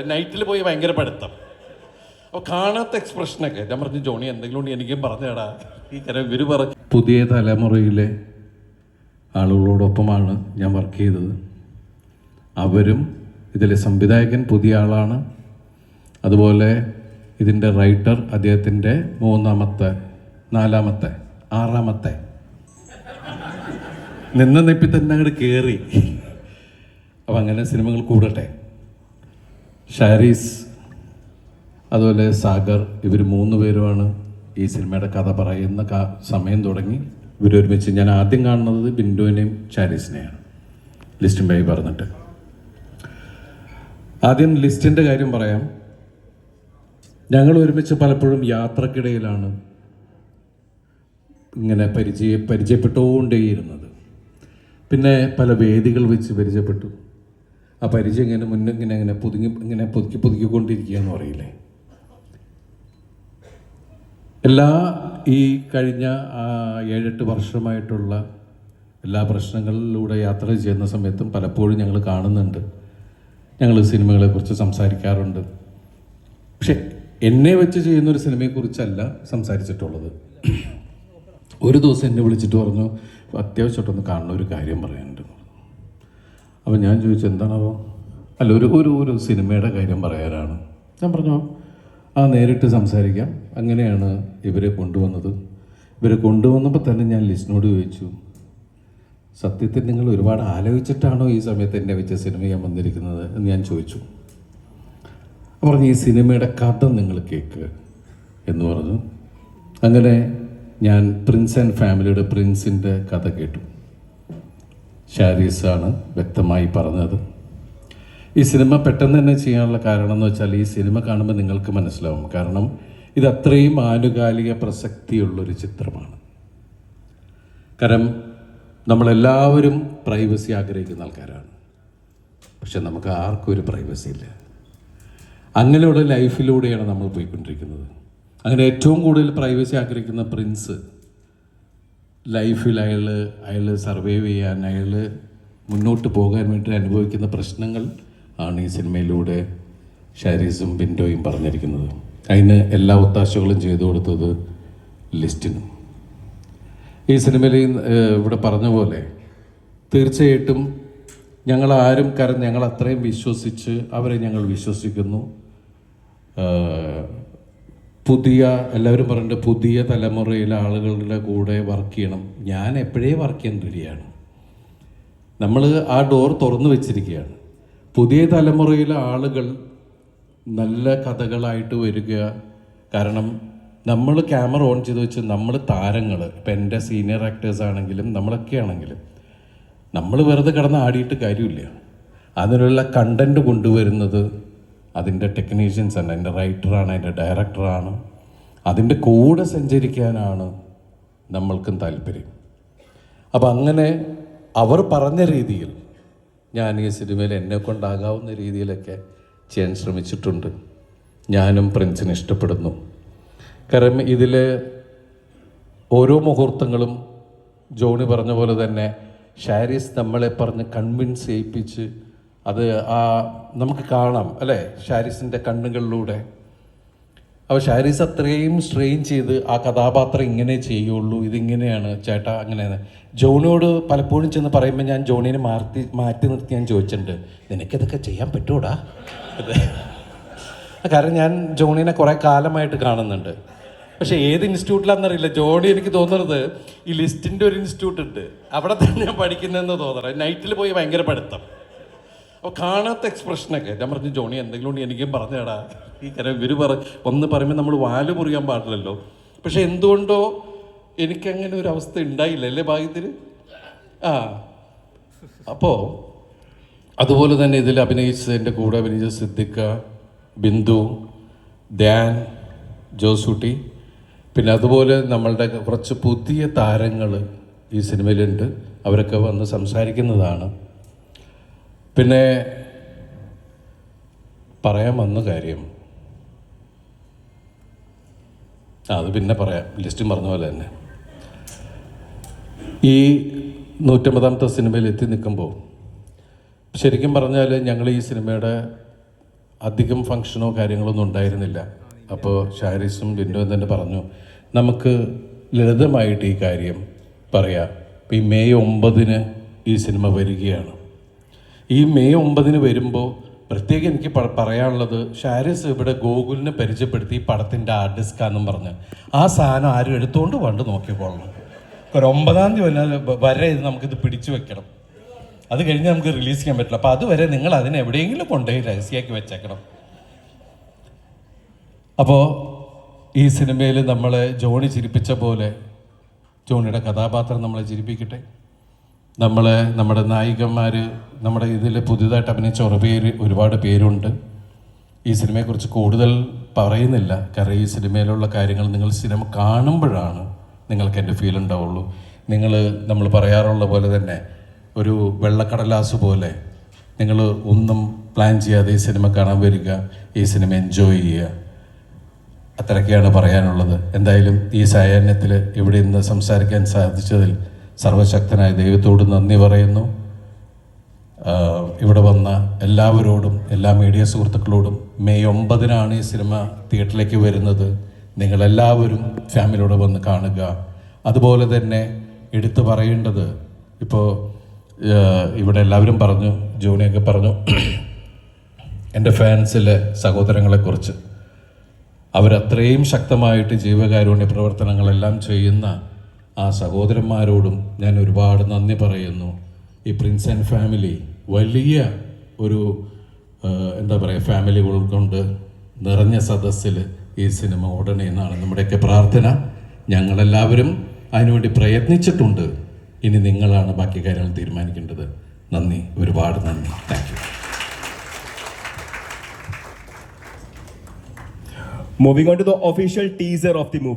നൈറ്റിൽ പോയി ഭയങ്കര പഠിത്തം. അപ്പോൾ കാണാത്ത എക്സ്പ്രഷനൊക്കെ ഞാൻ പറഞ്ഞു ജോണി എന്തെങ്കിലും ഉണ്ട് എനിക്കും പറഞ്ഞേടാ ഈ കാര്യം ഇവർ പറഞ്ഞു പുതിയ തലമുറയിലെ ആളുകളോടൊപ്പമാണ് ഞാൻ വർക്ക് ചെയ്തത്. അവരും ഇതിലെ സംവിധായകൻ പുതിയ ആളാണ്. അതുപോലെ ഇതിന്റെ റൈറ്റർ അദ്ദേഹത്തിന്റെ മൂന്നാമത്തെ നാലാമത്തെ ആറാമത്തെ. നിന്ന നെപ്പി തന്നെ അങ്ങോട്ട് കയറി അപ്പം അങ്ങനെ സിനിമകൾ കൂടട്ടെ. ഷാരീസ് അതുപോലെ സാഗർ ഇവർ മൂന്ന് പേരുമാണ് ഈ സിനിമയുടെ കഥ പറയുന്ന സമയം തുടങ്ങി. ഇവരൊരുമിച്ച് ഞാൻ ആദ്യം കാണുന്നത് ബിന്ദുവിനെയും ഷാരീസിനെയാണ്. ലിസ്റ്റും ബൈ പറഞ്ഞിട്ട്. ആദ്യം ലിസ്റ്റിന്റെ കാര്യം പറയാം. ഞങ്ങൾ ഒരുമിച്ച് പലപ്പോഴും യാത്രക്കിടയിലാണ് ഇങ്ങനെ പരിചയ പരിചയപ്പെട്ടുകൊണ്ടേയിരുന്നത്. പിന്നെ പല വേദികൾ വെച്ച് പരിചയപ്പെട്ടു. ആ പരിചയം ഇങ്ങനെ മുന്നേ ഇങ്ങനെ ഇങ്ങനെ പുതുങ്ങി ഇങ്ങനെ പുതുക്കി പുതുക്കിക്കൊണ്ടിരിക്കുക എന്ന് പറയില്ലേ? എല്ലാ ഈ കഴിഞ്ഞ ഏഴെട്ട് വർഷമായിട്ടുള്ള എല്ലാ പ്രശ്നങ്ങളിലൂടെ യാത്ര ചെയ്യുന്ന സമയത്തും പലപ്പോഴും ഞങ്ങൾ കാണുന്നുണ്ട്. ഞങ്ങൾ സിനിമകളെക്കുറിച്ച് സംസാരിക്കാറുണ്ട്. പക്ഷെ എന്നെ വെച്ച് ചെയ്യുന്ന ഒരു സിനിമയെക്കുറിച്ചല്ല സംസാരിച്ചിട്ടുള്ളത്. ഒരു ദിവസം എന്നെ വിളിച്ചിട്ട് പറഞ്ഞു അത്യാവശ്യമായിട്ടൊന്ന് കാണുന്ന ഒരു കാര്യം പറയാനുണ്ട്. അപ്പോൾ ഞാൻ ചോദിച്ചു എന്താണോ അല്ല ഒരു ഒരു ഒരു സിനിമയുടെ കാര്യം പറയാനാണ്. ഞാൻ പറഞ്ഞു ആ നേരിട്ട് സംസാരിക്കാം. അങ്ങനെയാണ് ഇവരെ കൊണ്ടുവന്നത്. ഇവരെ കൊണ്ടുവന്നപ്പോൾ തന്നെ ഞാൻ ലിസ്റ്റിനോട് ചോദിച്ചു സത്യത്തിൽ നിങ്ങൾ ഒരുപാട് ആലോചിച്ചിട്ടാണോ ഈ സമയത്ത് എന്നെ വെച്ച് സിനിമ ചെയ്യാൻ വന്നിരിക്കുന്നത്? എന്ന് ഞാൻ ചോദിച്ചു. പറഞ്ഞു ഈ സിനിമയുടെ കഥ നിങ്ങൾ കേൾക്ക് എന്ന് പറഞ്ഞു. അങ്ങനെ ഞാൻ പ്രിൻസ് ആൻഡ് ഫാമിലിയുടെ പ്രിൻസിന്റെ കഥ കേട്ടു. ഷാരീസാണ് വ്യക്തമായി പറഞ്ഞത്. ഈ സിനിമ പെട്ടെന്ന് തന്നെ ചെയ്യാനുള്ള കാരണം എന്ന് വെച്ചാൽ ഈ സിനിമ കാണുമ്പോൾ നിങ്ങൾക്ക് മനസ്സിലാവും. കാരണം ഇത് അത്രയും ആനുകാലിക പ്രസക്തിയുള്ളൊരു ചിത്രമാണ്. കാരണം നമ്മളെല്ലാവരും പ്രൈവസി ആഗ്രഹിക്കുന്ന ആൾക്കാരാണ്. പക്ഷെ നമുക്ക് ആർക്കും ഒരു പ്രൈവസി ഇല്ല. അങ്ങനെയുള്ള ലൈഫിലൂടെയാണ് നമ്മൾ പോയിക്കൊണ്ടിരിക്കുന്നത്. അങ്ങനെ ഏറ്റവും കൂടുതൽ പ്രൈവസി ആഗ്രഹിക്കുന്ന പ്രിൻസ് ലൈഫിൽ അയാൾ അയാൾ സർവൈവ് ചെയ്യാൻ അയാൾ മുന്നോട്ട് പോകാൻ വേണ്ടി അനുഭവിക്കുന്ന പ്രശ്നങ്ങൾ ആണ് ഈ സിനിമയിലൂടെ ഷാരീസും ബിൻഡോയും പറഞ്ഞിരിക്കുന്നത്. അതിന് എല്ലാ ഒത്താശകളും ചെയ്തു കൊടുത്തത് ലിസ്റ്റിനും. ഈ സിനിമയിൽ ഇവിടെ പറഞ്ഞ പോലെ തീർച്ചയായിട്ടും ഞങ്ങൾ ആരും കാരണം ഞങ്ങൾ അത്രയും വിശ്വസിച്ച് അവരെ ഞങ്ങൾ വിശ്വസിക്കുന്നു. പുതിയ എല്ലാവരും പറഞ്ഞിട്ട് പുതിയ തലമുറയിലെ ആളുകളുടെ കൂടെ വർക്ക് ചെയ്യണം. ഞാൻ എപ്പോഴേ വർക്ക് ചെയ്യാൻ റെഡിയാണ് നമ്മൾ ആ ഡോർ തുറന്നു വെച്ചിരിക്കുകയാണ്. പുതിയ തലമുറയിലെ ആളുകൾ നല്ല കഥകളായിട്ട് വരിക. കാരണം നമ്മൾ ക്യാമറ ഓൺ ചെയ്ത് വെച്ച് നമ്മൾ താരങ്ങൾ ഇപ്പം എന്റെ സീനിയർ ആക്ടേഴ്സ് ആണെങ്കിലും നമ്മളൊക്കെ ആണെങ്കിലും. നമ്മൾ വെറുതെ കിടന്ന് ആടിയിട്ട് കാര്യമില്ല. അതിനുള്ള കണ്ടന്റ് കൊണ്ടുവരുന്നത് അതിന്റെ ടെക്നീഷ്യൻസ് ആണ് അതിന്റെ റൈറ്ററാണ് അതിന്റെ ഡയറക്ടറാണ് അതിന്റെ കൂടെ സഞ്ചരിക്കാനാണ് നമ്മൾക്കും താല്പര്യം. അപ്പം അങ്ങനെ അവർ പറഞ്ഞ രീതിയിൽ ഞാൻ ഈ സിനിമയിൽ എന്നെ കൊണ്ടാകാവുന്ന രീതിയിലൊക്കെ ചെയ്യാൻ ശ്രമിച്ചിട്ടുണ്ട്. ഞാനും പ്രിൻസിനെ ഇഷ്ടപ്പെടുന്നു. കാരണം ഇതിൽ ഓരോ മുഹൂർത്തങ്ങളും ജോണി പറഞ്ഞ പോലെ തന്നെ ഷാരിസ് നമ്മളെ പറഞ്ഞ് കൺവിൻസ് ചെയ്യിപ്പിച്ച് അത് ആ നമുക്ക് കാണാം അല്ലേ? ഷാരിസിന്റെ കണ്ണുകളിലൂടെ. അപ്പോൾ ഷാരിസ് അത്രയും സ്ട്രെയിൻ ചെയ്ത് ആ കഥാപാത്രം ഇങ്ങനെ ചെയ്യുള്ളൂ ഇതിങ്ങനെയാണ് ചേട്ടാ അങ്ങനെയാണ്. ജോണിയോട് പലപ്പോഴും ചെന്ന് പറയുമ്പോൾ ഞാൻ ജോണിനെ മാറ്റി മാറ്റി നിർത്തി ഞാൻ ചോദിച്ചിട്ടുണ്ട് നിനക്കിതൊക്കെ ചെയ്യാൻ പറ്റൂടാ. കാരണം ഞാൻ ജോണിനെ കുറേ കാലമായിട്ട് കാണുന്നുണ്ട്. പക്ഷേ ഏത് ഇൻസ്റ്റിറ്റ്യൂട്ടിലാണെന്നറിയില്ല ജോണി എനിക്ക് തോന്നുന്നത് ഈ ലിസ്റ്റിന്റെ ഒരു ഇൻസ്റ്റിറ്റ്യൂട്ട് ഉണ്ട്. അവിടെ തന്നെ ഞാൻ പഠിക്കുന്നതെന്ന് തോന്നണം. നൈറ്റിൽ പോയി ഭയങ്കര പഠിത്തം. അപ്പോൾ കാണാത്ത എക്സ്പ്രഷനൊക്കെ ഞാൻ പറഞ്ഞു ജോണി എന്തെങ്കിലും ഉണ്ട് എനിക്കും പറഞ്ഞേടാ. ഈ കാര്യം ഇവർ പറ ഒന്ന് പറയുമ്പോൾ നമ്മൾ വാൽ മുറിയാൻ പാടില്ലല്ലോ. പക്ഷെ എന്തുകൊണ്ടോ എനിക്കങ്ങനെ ഒരു അവസ്ഥ ഉണ്ടായില്ല. അല്ലേ ഭാഗ്യത്തിൽ ആ. അപ്പോൾ അതുപോലെ തന്നെ ഇതിൽ അഭിനയിച്ച എന്റെ കൂടെ അഭിനയിച്ച സിദ്ദിഖ ബിന്ദു ധ്യാൻ ജോസൂട്ടി. പിന്നെ അതുപോലെ നമ്മളുടെ കുറച്ച് പുതിയ താരങ്ങൾ ഈ സിനിമയിലുണ്ട്. അവരൊക്കെ വന്ന് സംസാരിക്കുന്നതാണ്. പിന്നെ പറയാൻ വന്ന കാര്യം അത് പിന്നെ പറയാം. ലിസ്റ്റും പറഞ്ഞ പോലെ തന്നെ. ഈ നൂറ്റമ്പതാമത്തെ സിനിമയിൽ എത്തി നിൽക്കുമ്പോൾ ശരിക്കും പറഞ്ഞാൽ ഞങ്ങൾ ഈ സിനിമയുടെ അധികം ഫങ്ഷനോ കാര്യങ്ങളൊന്നും ഉണ്ടായിരുന്നില്ല. അപ്പോൾ ഷാരിസും ബിൻഡോയും തന്നെ പറഞ്ഞു നമുക്ക് ലളിതമായിട്ട് ഈ കാര്യം പറയാം. ഈ മെയ് ഒമ്പതിന് ഈ സിനിമ വരികയാണ്. ഈ മെയ് ഒമ്പതിന് വരുമ്പോൾ പ്രത്യേകം എനിക്ക് പറയാനുള്ളത് ഷാരിസ് ഇവിടെ ഗോകുലിനെ പരിചയപ്പെടുത്തി ഈ പടത്തിന്റെ ആർട്ടിസ്റ്റാന്നും പറഞ്ഞ്. ആ സാധനം ആരും എടുത്തുകൊണ്ട് പണ്ട് നോക്കിക്കോളണം ഒരു ഒമ്പതാം തീയതി വരെ ഇത് നമുക്കിത് പിടിച്ചു വെക്കണം. അത് കഴിഞ്ഞ് നമുക്ക് റിലീസ് ചെയ്യാൻ പറ്റില്ല. അപ്പോൾ അതുവരെ നിങ്ങൾ അതിനെ എവിടെയെങ്കിലും കൊണ്ടുപോയി രഹസ്യമാക്കി വെച്ചേക്കണം. അപ്പോൾ ഈ സിനിമയിൽ നമ്മളെ ജോണി ചിരിപ്പിച്ച പോലെ ജോണിയുടെ കഥാപാത്രം നമ്മളെ ചിരിപ്പിക്കട്ടെ? നമ്മളെ നമ്മുടെ നായികന്മാർ നമ്മുടെ ഇതിൽ പുതിയതായിട്ട് അഭിനയിച്ച ഒരു പേര് ഒരുപാട് പേരുണ്ട്. ഈ സിനിമയെക്കുറിച്ച് കൂടുതൽ പറയുന്നില്ല. കാരണം ഈ സിനിമയിലുള്ള കാര്യങ്ങൾ നിങ്ങൾ സിനിമ കാണുമ്പോഴാണ് നിങ്ങൾക്ക് എന്റെ ഫീൽ ഉണ്ടാവുള്ളൂ. നിങ്ങൾ നമ്മൾ പറയാറുള്ള പോലെ തന്നെ ഒരു വെള്ളക്കടലാസ് പോലെ നിങ്ങൾ ഒന്നും പ്ലാൻ ചെയ്യാതെ ഈ സിനിമ കാണാൻ വരിക ഈ സിനിമ എൻജോയ് ചെയ്യുക. അത്രയൊക്കെയാണ് പറയാനുള്ളത്. എന്തായാലും ഈ സായാഹ്നത്തിൽ ഇവിടെ ഇന്ന് സംസാരിക്കാൻ സാധിച്ചതിൽ സർവശക്തനായ ദൈവത്തോട് നന്ദി പറയുന്നു. ഇവിടെ വന്ന എല്ലാവരോടും എല്ലാ മീഡിയ സുഹൃത്തുക്കളോടും മെയ് ഒമ്പതിനാണ് ഈ സിനിമ തിയേറ്ററിലേക്ക് വരുന്നത്. നിങ്ങളെല്ലാവരും ഫാമിലിയോടെ വന്ന് കാണുക. അതുപോലെ തന്നെ എടുത്തു പറയേണ്ടത് ഇപ്പോൾ ഇവിടെ എല്ലാവരും പറഞ്ഞു ജോണിയൊക്കെ പറഞ്ഞു എന്റെ ഫാൻസിലെ സഹോദരങ്ങളെക്കുറിച്ച്. അവരത്രയും ശക്തമായിട്ട് ജീവകാരുണ്യ പ്രവർത്തനങ്ങളെല്ലാം ചെയ്യുന്ന ആ സഹോദരന്മാരോടും ഞാൻ ഒരുപാട് നന്ദി പറയുന്നു. ഈ പ്രിൻസ് ആൻഡ് ഫാമിലി വലിയ ഒരു എന്താ പറയുക ഫാമിലികൾ കൊണ്ട് നിറഞ്ഞ സദസ്സിൽ ഈ സിനിമ ഉടനെ എന്നാണ് നമ്മുടെയൊക്കെ പ്രാർത്ഥന. ഞങ്ങളെല്ലാവരും അതിനുവേണ്ടി പ്രയത്നിച്ചിട്ടുണ്ട്. ഇനി നിങ്ങളാണ് ബാക്കി കാര്യങ്ങൾ തീരുമാനിക്കേണ്ടത്. നന്ദി ഒരുപാട് നന്ദി. Thank you moving on to the official teaser of the movie.